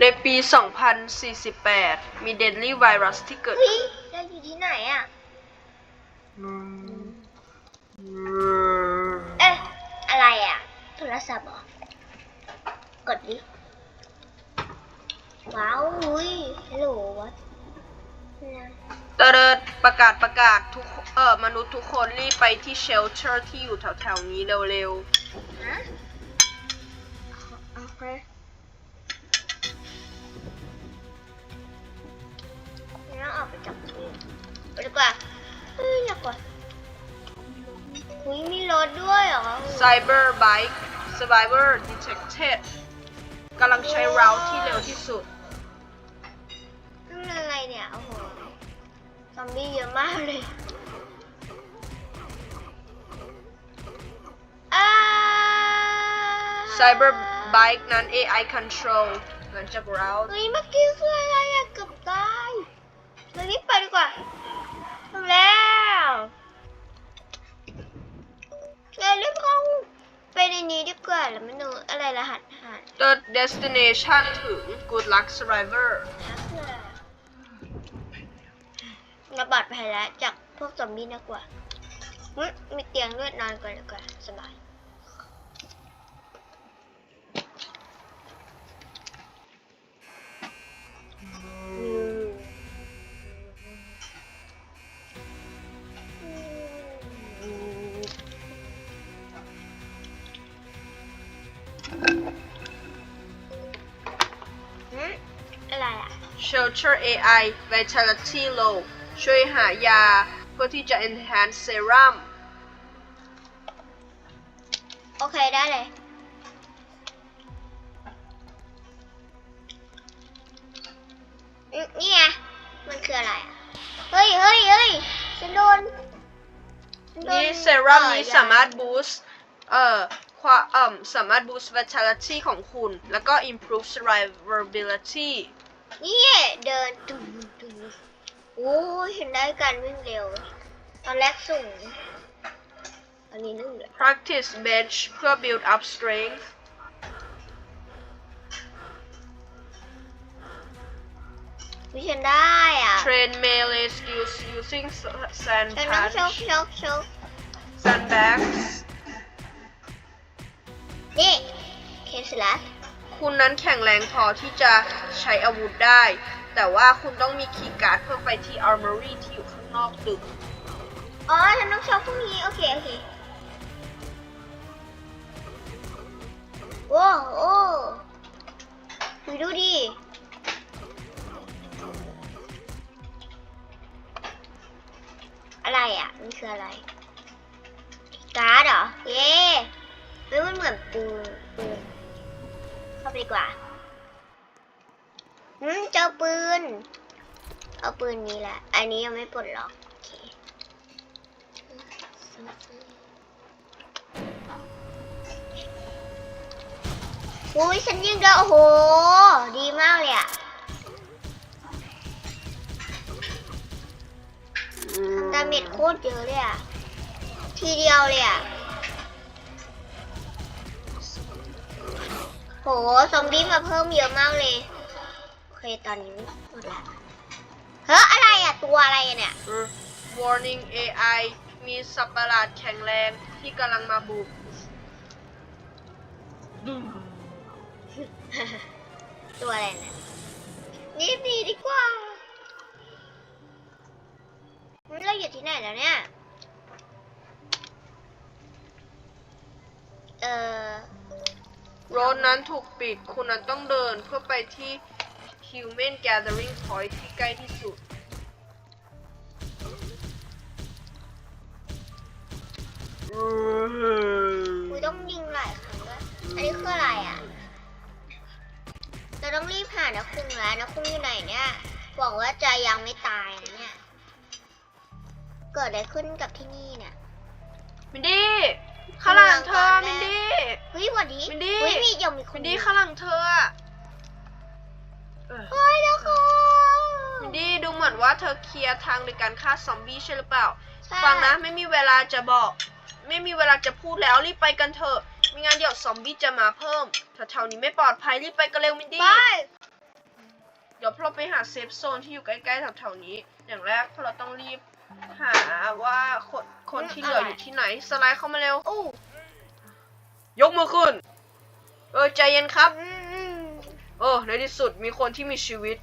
ในปี 2048 มี deadly virus ที่เกิดเฮ้ยเราอยู่ที่ไหนอะ เอ๊ะ อะไรอะ โทรศัพท์เหรอกดดิ ว้าวอุ้ยฮัลโหลวัดเติร์ดประกาศประกาศทุกเออมนุษย์ทุกคนรีบไปที่เชลเ t อร์ที่อยู่แถวๆนี้เร็วฮะโอเค Cyber Bike Survivor Detected กำลังใช้เราที่เร็วที่สุดนั่นอะไรเนี่ย โอ้โห ซอมบี้เยอะมากเลยอ่า Cyber Bike นั้น AI Control หลังจากเราเฮ้ยเมื่อกี้คืออะไรอะเกือบตายเรารีบไปดีกว่าถึงแล้ว เรารีบเข้าไปในนี้ดีกว่าแล้วไม่รู้อะไรรหัสหา The destination ถึง Good Luck Survivor เราปลอดภัยแล้วจากพวกซอมบี้น่ากลัวหึมีเตียงด้วยนอนก่อนดีกว่าสบาย Shelter AI Vitality Low ช่วยหายาเพื่อที่จะ enhance serum โอเค ได้เลยอืมนี่ไง มันคืออะไรอะเฮ้ยเฮ้ยเฮ้ยฉันโดนฉัโดนี่เซรั่มนี้ต่อยสามารถ boost เอ่อความเอ่อสามารถ boost vitality ของคุณ แล้วก็ improve survivability นี่เดินตึงตึงโอ้ยเห็นได้การวิ่งเร็ว ตอนแรกสูง อันนี้นึ่งเลย practice bench เพื่อ build up strength วิฉันได้อะ train melee skills using sand ฉันต้อง patch โชกโชกโชก sandbags นี่ เคสลัส คุณนั้นแข็งแรงพอที่จะใช้อาวุธได้ แต่ว่าคุณต้องมีคีย์การ์ดเพื่อไปที่ armory ที่อยู่ข้างนอกตึก อ๋อฉันต้องโชกพวกนี้ โอเค โอเคโอ้โอ้ดูดูดิ อะไรอะ มันคืออะไร การ์ดเหรอ เย้เฮ้ยมันเหมือนปืน เข้าไปดีกว่าอืมเจอปืน เอาปืนนี้แหละ อันนี้ยังไม่ปลดล็อก โอเคอุ้ยฉันยิงได้โอ้โห ดีมากเลยอะดาเมจโคตรเยอะเลยอะทีเดียวเลยอะ ซอมบี้มาเพิ่มเยอะมากเลย โอเค ตอนนี้หมดละเฮ้ยอะไรอะตัวอะไรอะเนี่ย Warning AI มีสัตว์ประหลาดแข็งแรงที่กำลังมาบุกตัวอะไรเนี่ยรีบหนีดีกว่าเราอยู่ที่ไหนแล้วเนี่ย เออโรดนั้นถูกปิด คุณนั้นต้องเดินเพื่อไปที่ Human Gathering Point ที่ใกล้ที่สุดคุยต้องยิงหลายครั้งด้วยอันนี้คืออะไรอะ เราต้องรีบหานะคุงแล้วนะคุงอยู่ไหนเนี่ย หวังว่าจะยังไม่ตายนะเนี่ย เกิดอะไรขึ้นกับที่นี่เนี่ย มินดี้ข้างหลังเธอ มินดี้ เฮ้ยหวันดีมินดี้ เฮ้ยมียังมีคมินนดี้ข้างหลังเธออะเออเฮ้ยแล้วค่ะมินดี้ดูเหมือนว่าเธอเคลียร์ทางในการฆ่าซอมบี้ใช่หรือเปล่า ใช่ฟังนะไม่มีเวลาจะบอก ไม่มีเวลาจะพูดแล้วรีบไปกันเถอะไม่งั้นเดี๋ยวซอมบี้จะมาเพิ่มแถวๆนี้ไม่ปลอดภัยรีบไปกันเร็วมินดี้ ไปเดี๋ยวพวกเราไปหาเซฟโซนที่อยู่ใกล้ๆแถวๆนี้ อย่างแรกพวกเราต้องรีบหาว่าคนคนที่เหลืออยู่ที่ไหนสไลด์เข้ามาเร็ว โอ้ ยกมือขึ้น เออใจเย็นครับอืมเออในที่สุดมีคนที่มีชีวิต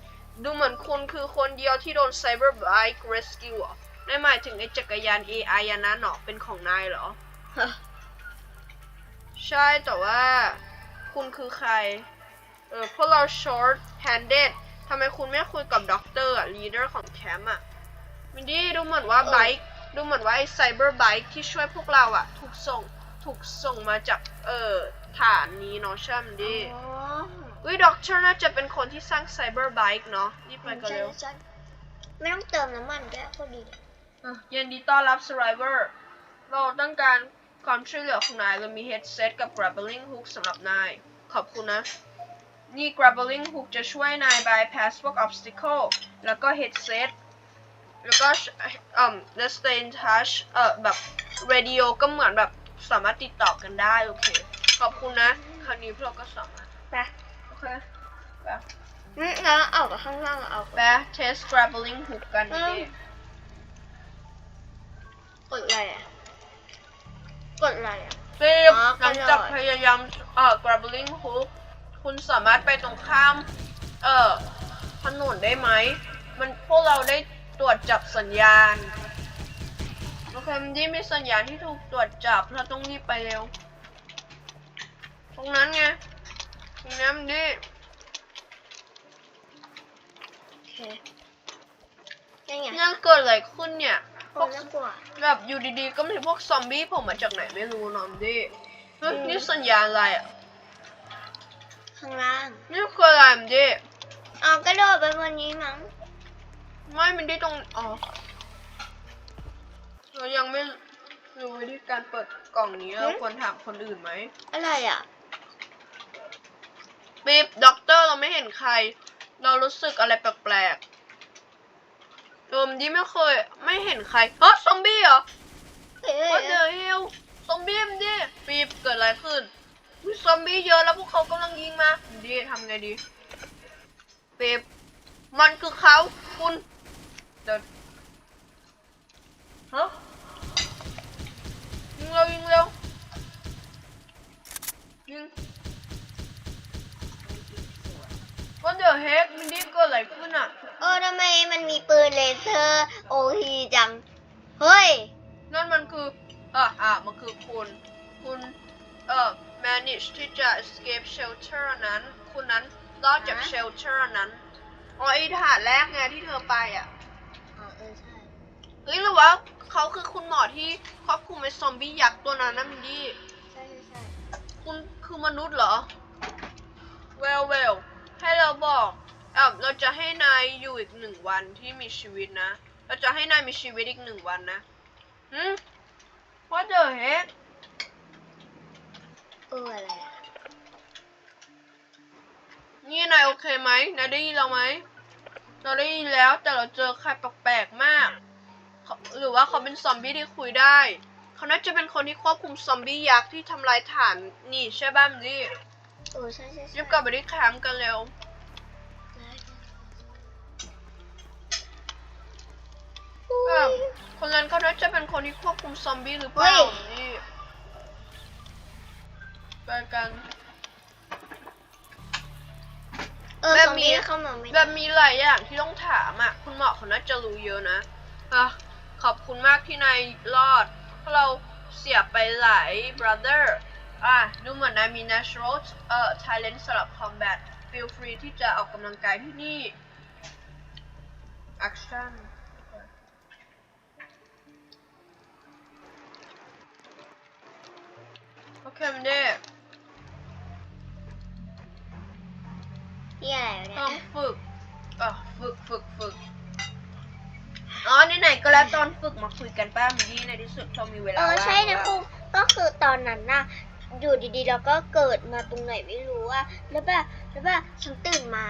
ดูเหมือนคุณคือคนเดียวที่โดน Cyber Bike Rescue อะได้หมายถึงไอ้จักรยาน AI อันนั้นเหรอเป็นของนายเหรอฮะใช่แต่ว่า คุณคือใคร เออพวกเรา short handed ทำไมคุณไม่คุยกับด็อกเตอร์อะ leader ของแคมป์อะมินดี้ดูเหมือนว่าเออไบค์ดูเหมือนว่าไอ้ cyber bike ที่ช่วยพวกเราอะ ถูกส่ง ถูกส่งมาจากเอ่อฐานนี้เนาะใช่ไหมมินดี้อ๋ออุ้ยด็อกเตอร์น่าจะเป็นคนที่สร้าง cyber bike เนาะรีบไปกันเร็วใช่ๆไม่ต้องเติมน้ำมันด้วยพอดีเลยอะยินดีต้อนรับ survivor เราต้องการความช่วยเหลือของนายเรามี headset กับ grappling hook สำหรับนาย ขอบคุณนะ นี่ grappling hook จะช่วยนาย bypass พวก obstacle แล้วก็ headset แล้วก็เอ่อ the stay in touch เอ่อแบบ radio ก็เหมือนแบบ สามารถติดต่อกันได้โอเค ขอบคุณนะ คราวนี้พวกเราก็สามารถไปโอเคไปอืมแล้วเอากับข้างล่างเอาไป test grappling hook กันอืดิมกดอะไรอะ กดอะไรอะรีบอ๋อหลังจากกระโดดพยายามเอ่อ grappling hook คุณสามารถไปตรงข้าม เอ่อถนนได้ไหม มันพวกเราได้ตรวจจับสัญญาณ โอเคมันที่มีสัญญาณที่ถูกตรวจจับเราต้องรีบไปเร็ว ตรงนั้นไงตรงนั้นมันดิโอเคยังไงนั่นเกิดอะไรขึ้นเนี่ยพควกนน่ากลัวแบบอยู่ดีๆ ก็มีพวกซอมบี้โผมมาจากไหนไม่รู้นอมดิเฮ้ยอืมนี่สัญญาณอะไรอะ ข้างล่าง นี่คืออะไรมันดิเอากระโดดไปบนนี้มั้ง ไม่มันได้ตรง อ๋อ เรายังไม่รู้วิธีการเปิดกล่องนี้เราควรถามคนอื่นไหมอะไรอะบีบด็อกเตอร์เราไม่เห็นใคร เรารู้สึกอะไรแปลกๆโดมที่ไม่เคยไม่เห็นใครเฮ้ยซอมบี้เหรอเอ้ย What the hell ซอมบี้มันดิบีบเกิดอะไรขึ้นมีซอมบี้เยอะแล้วพวกเขากำลังยิงมาดีทำไงดีบีบมันคือเขาคุณเดินฮะยิง เร็วยิงเร็วยิง What the heck มันดิเกิดอะไรขึ้นอะ เออทำไมมันมีปืนเลเซอร์โอทีจัง เฮ้ย นั่นมันคืออะอะมันคือคุณ คุณเอ่อ manage ที่จะ escape shelter อันนั้น คุณนั้นรอดจากฮะ shelter อันนั้น อ๋อไอ้ฐานแรกไงที่เธอไปอะอ๋อเออใช่ เฮ้ยหรือว่าเขาคือคุณหมอที่ควบคุมไอ้ซอมบี้ยักษ์ตัวนั้นนะมินดี้ใช่ใช่ใช่คุณคือมนุษย์เหรอ well well ให้เราบอกอะเราจะให้นายอยู่อีกหนึ่งวันที่มีชีวิตนะ เราจะให้นายมีชีวิตอีกหนึ่งวันนะหืม what the heck เอออะไรอะนี่นายโอเคไหมนายได้ยินเราไหมเราได้ยินแล้วแต่เราเจอใครแปลกๆมากเขา หรือว่าเขาเป็นซอมบี้ที่คุยได้ เขาน่าจะเป็นคนที่ควบคุมซอมบี้ยักษ์ที่ทำลายฐานนี่ใช่บ้ามลี่เออใช่ใช่ใช่รีบกลับไปที่แคมป์กันเร็วได้แบบคนนั้นเขาน่าจะเป็นคนที่ควบคุมซอมบี้หรือเปล่าเฮ้ย นี่ไปกัน เออแบบซอมมีบี้ เข้ามาไม่แบได้บมีหลายอย่างที่ต้องถามอะ คุณหมอเขาน่าจะรู้เยอะนะอะ ขอบคุณมากที่นายรอด เพราะเราเสียไปหลาย brother อะ ดูเหมือนนายมี natural เอ่อ talent สำหรับ combat feel free ที่จะออกกำลังกายที่นี่ action โอเคมันได้นี่อะไรวะเนี่ต้อยงฝึกอะฝึกฝึกฝึก อ๋อไหนๆก็แล้วตอนฝึกมาคุยกันป้ามินดี้ในที่สุดเรามีเวลาเออว่างใช่นะแล้วครูก็คือตอนนั้นน่ะ อยู่ดีๆเราก็เกิดมาตรงไหนไม่รู้อะแล้วแบบแล้วแบบฉันตื่นมา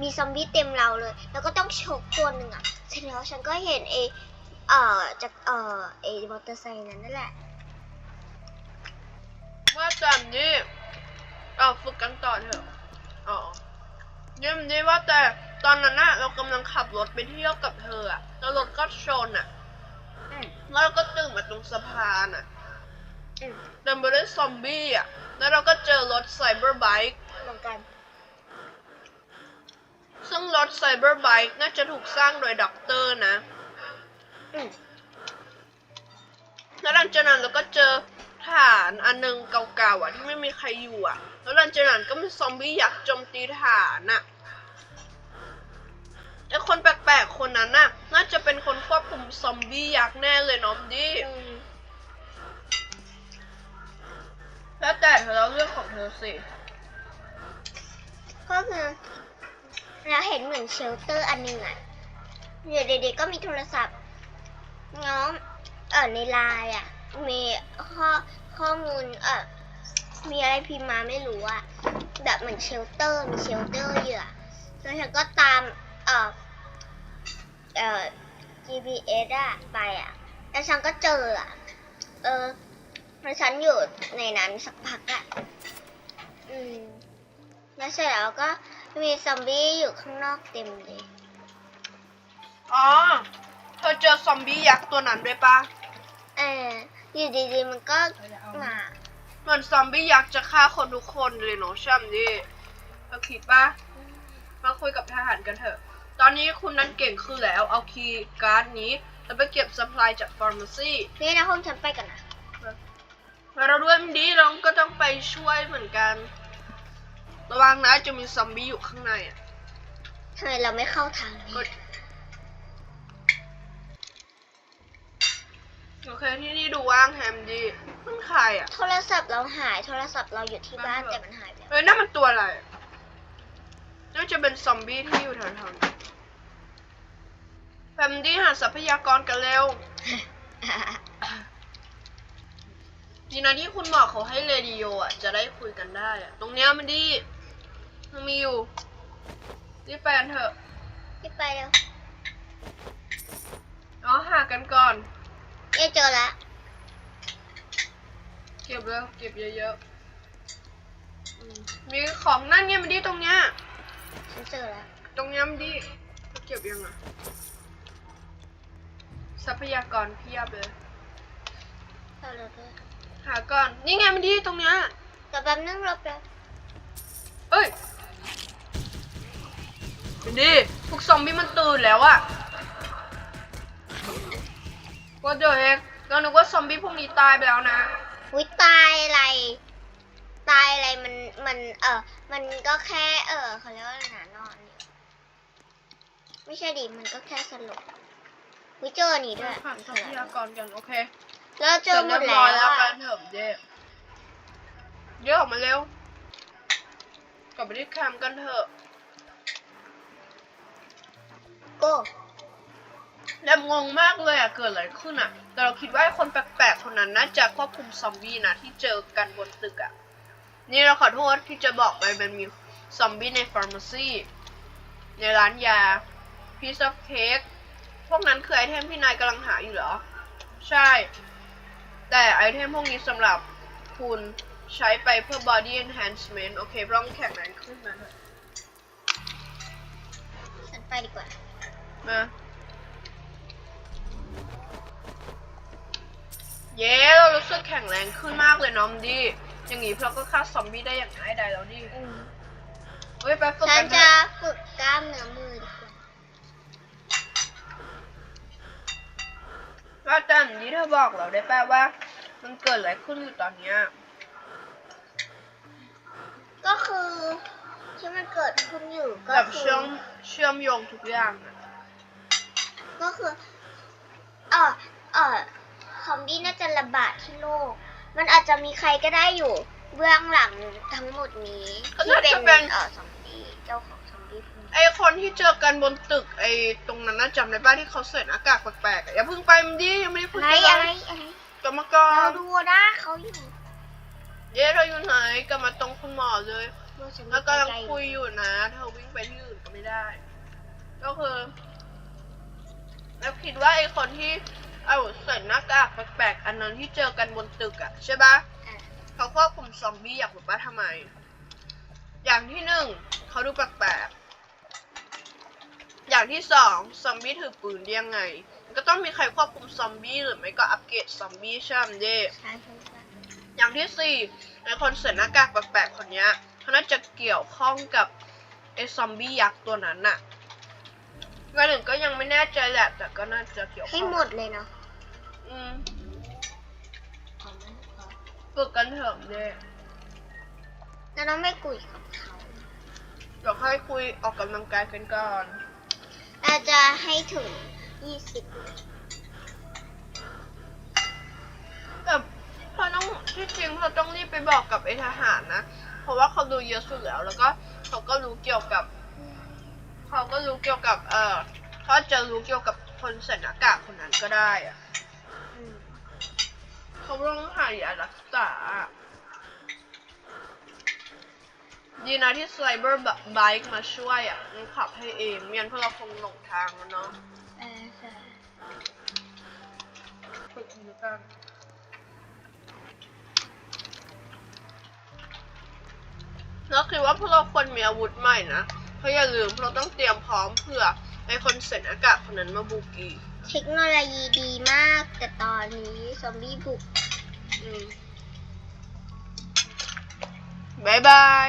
มีซอมบี้เต็มเราเลย แล้วก็ต้องชกตัวหนึ่งอะเสร็จแล้วฉันก็เห็นเอเอ่อจากเอ่อเอมอเตอร์ไซค์นั้นนั่นแหละว่าแต่มินดี้เอาฝึกกันต่อเถอะอ๋อเนี่ยมินดี้ว่าแต่ตอนนั้นน่ะเรากำลังขับรถไปเที่ยวกับเธออะ แล้วรถก็ชนอะอืมแล้วเราก็ตื่นมาตรงสะพานอะอืมเดินไปด้วยซอมบี้อะแล้วเราก็เจอรถไซเบอร์ไบค์ เหมือนกัน ซึ่งรถไซเบอร์ไบค์น่าจะถูกสร้างโดยด็อกเตอร์นะ อืมแล้วหลังจากนั้นเราก็เจอฐานอันหนึงเก่าๆอะที่ไม่มีใครอยู่อะ แล้วหลังจากนั้นก็มีซอมบี้ยักษ์โจมตีฐานอะ ไอคนแปลกๆคนนั้นน่ะ น่าจะเป็นคนควบคุมซอมบี้ยักษ์แน่เลยน้องดิอืมแล้วแต่เธอแล้วเรื่องของเธอสิ ก็คือเราเห็นเหมือนเชลเตอร์อันหนึงอะเดี๋ยวเด็กๆก็มีโทรศัพท์น้องเออในไลน์อะ มีข้อข้อมูลเออมีอะไรพิมพ์มาไม่รู้อะ แบบเหมือนเชลเตอร์มีเชลเตอร์อยู่อะแล้วฉันก็ตาม เออเออ GPS อะไปอะแล้วฉันก็เจออะเออแล้วฉันอยู่ในนั้นสักพักอะอืมแล้วเสร็จแล้วก็มีซอมบี้อยู่ข้างนอกเต็มเลย อ๋อ เธอเจอซอมบี้ยักษ์ตัวนั้นด้วยปะเอออยู่ดีๆมันก็มาเหมือนซอมบี้ยักษ์จะฆ่าคนทุกคนเลยเนาะช่ำดิเธอคิดปะมาคุยกับทหารกันเถอะ ตอนนี้คุณนั้นเก่งขึ้นแล้ว เอาคีย์การ์ดนี้แล้วไปเก็บซัพพลายจากฟาร์มาซีนี่นะห้องฉันไปกันนะแล้วเราด้วยมันดีเราก็ต้องไปช่วยเหมือนกัน ระวังนะจะมีซอมบี้อยู่ข้างในอะทำไมเราไม่เข้าทางนี้กดโอเคที่นี่ดูว่างแฮมดีมันใครอะ โทรศัพท์เราหายโทรศัพท์เราอยู่ที่บ้านบ้าเหรอแต่มันหายไปแล้วเฮ้ยนั่นมันตัวอะไรอะ น่าจะเป็นซอมบี้ที่อยู่แถวๆนี้แฟมดี้หาทรัพยากรกันเร็ว ดีนะที่คุณหมอเขาให้เรดิโออะ จะได้คุยกันได้อะ ตรงเนี้ยมันดีมันมีอยู่รีบไปกันเถอะที่ไปแล้วเอาหากันก่อน เอ๊ะเจอละเก็บเลยเก็บเยอะๆอืมมีของนั่นเนี่ยมันดีตรงเนี้ย ฉันเจอละตรงเนี้ยมันดีเก็บยังอะ ทรัพยากรเพียบเลยเอาเลยด้วยหาก่อน นี่ไงมันดีตรงเนี้ย แต่แป๊บนึงรอแป๊บเอ้ยมันดีพวกซอมบี้มันตื่นแล้วอะว่าเดี๋ยวเฮกเรานึกว่าซอมบี้พวกนี้ตายไปแล้วนะวิตายอะไร ตายอะไรมันมันเออมันก็แค่เออเขาเรียกว่าอะไรนะนอนอยู่ไม่ใช่ดิมันก็แค่สลบวิเจอนี่ด้วยผ่านทรัพยากรกันโอเคแล้วเจอหมดเรียบแล้ร้อวยแล้วกัอะนเถอะเย่เดี๋ยวออกมาเร็วกลับไปที่แคมป์กันเถอะโก้แล้วงงมากเลยอะเกิดอะไรขึ้นอะแต่เราคิดว่าไอ้คนแปลกๆคนนั้นน่าจะควบคุมซอมบี้นะที่เจอกันบนตึกอะ นี่เราขอโทษที่จะบอกไปมันมีซอมบี้ในฟาร์มาซีในร้านยา piece of cake พวกนั้นคือไอเทมที่นายกำลังหาอยู่เหรอ ใช่ แต่ไอเทมพวกนี้สำหรับคุณใช้ไปเพื่อ body enhancement โอเคร่องแข็งแรงขึ้นมาเถอะฉันไปดีกว่า มา เย้ เรารู้สึกแข็งแรงขึ้นมากเลยน้องดี อย่างงี้เราก็ฆ่าซอมบี้ได้อย่างง่ายดายแล้วดิเฮ้ยไปฝึกฉักันนเถจะอะฝึกกล้ามเนื้อมือดีกว่าว่าแต่อันนี้เธอบอกเราได้ป่ะว่า มันเกิดอะไรขึ้นอยู่ตอนเนี้ยก็คือที่มันเกิดขึ้นอยู่ก็แบบคืเชื่อมเชื่อมโยงทุกอย่างอะก็คือเออเออซอมบี้น่าจะระบาดที่โลก มันอาจจะมีใครก็ได้อยู่ เบื้องหลังทั้งหมดนี้ที่เป็นเออซอมบี้เจ้าของซอมบี้พวกนี้ไอคนที่เจอกันบนตึกไอตรงนั้นน่าจำได้ป่ะที่เขาใส่หน้ากากแปลกๆอะอย่าเพิ่งไปมันดียังไม่ได้พูดอะไรเลอะไรยอะไรกลับมาก่อเรานดูนะเขาอยู่เย้เธออยู่ไหนกลับมาตรงคุณหมอเลยเมื่อฉันแล้วกำลังใกล้ๆคุยอยู่นะ เธอวิ่งไปที่อื่นก็ไม่ได้ ก็คือ แล้วคิดว่าไอคนที่ เอาใส่หน้ากากแปลกๆอันนั้นที่เจอกันบนตึกอะใช่ปะอะเขาควบคุมซอมบี้อยากรู้ป่ะทำไม อย่างที่หนึ่งเขาดูแปลกอย่างที่สองซอมบี้ถือปืนได้ยังไงมันก็ต้องมีใครควบคุมซอมบี้หรือไม่ก็อัปเกรดซอมบี้ใช่ไหมเด้ ใช่ใช่ใช่อย่างที่สี่ไอคนใส่หน้ากากแปลกๆคนเนี้ยเขาน่าจะเกี่ยวข้องกับไอซอมบี้ยักษ์ตัวนั้นน่ะ ก็หนึ่งก็ยังไม่แน่ใจแหละแต่ก็น่าจะเกี่ยวข้องให้หมดเลยเนาะอืมฝึกกันเถอะเด้แล้วน้องไม่คุยกับเขาเดี๋ยวค่อยคุยออกกำลังกายกันก่อน เราจะให้ถึงยี่สิบแต่พอต้องที่จริงเราต้องรีบไปบอกกับไอทหารนะ เพราะว่าเขาดูเยอะสุดแล้ว แล้วก็เขาก็รู้เกี่ยวกับ เขาก็รู้เกี่ยวกับ เออเขาอาจจะรู้เกี่ยวกับคนใส่หน้ากากคนนั้นก็ได้อะเขาต้องหายารักษาดีนะที่สไลเบอร์ไบค์มาช่วยอะมันขับให้เองไม่งั้นพวกเราคงหลงทางแล้วเนาะเออใช่ฝึกดูกันแล้วคิดว่าพวกเราควรมีอาวุธใหม่นะ เพราะอย่าลืมพวกเราต้องเตรียมพร้อมเผื่อไอคนใส่หน้ากากคนนั้นมาบุกอีกเทคโนโลยีดีมาก แต่ตอนนี้ซอมบี้บุกอืมบายบาย